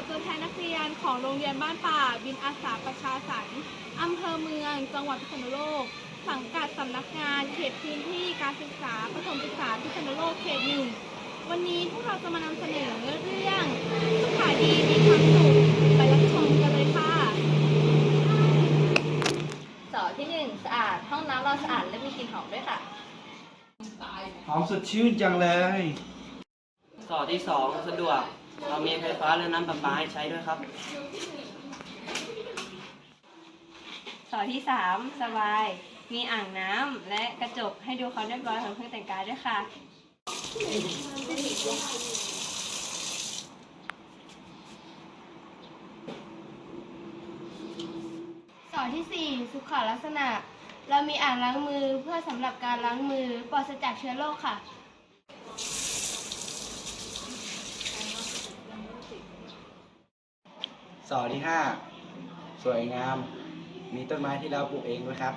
ตตัวแทนนักเรียนของโรงเรียนบ้านป่า บินอาสาประชาสันค์อำเภอเมือง จังหวัดพิษณุโลก สังกัดสำนักงาน เขตพื้นที่การศึกษาประถมศึกษาพิษณุโลกเขตหนึ่งวันนี้พวกเราจะมานำเสนอเรื่องสุขาดีมีความสุขไปรับชมกันเลยค่ะสอที่หนึ่งสะอาด ห้องน้ำเราสะอาดและมีกลิ่นหอมด้วยค่ะ หอมสดชื่นจังเลย สอที่สองสะดวก เรามีไฟฟ้าและน้ำประปาให้ใช้ด้วยครับสอที่สามสบาย มีอ่างน้ำและกระจกให้ดูความเรียบร้อยของเครื่องแต่งกายด้วยค่ะสอที่ 4 สุขลักษณะ เรามีอ่างล้างมือเพื่อสำหรับการล้างมือปราศจากเชื้อโรคค่ะ สอที่ห้าสวยงาม มีต้นไม้ที่เราปลูกเองด้วยครับ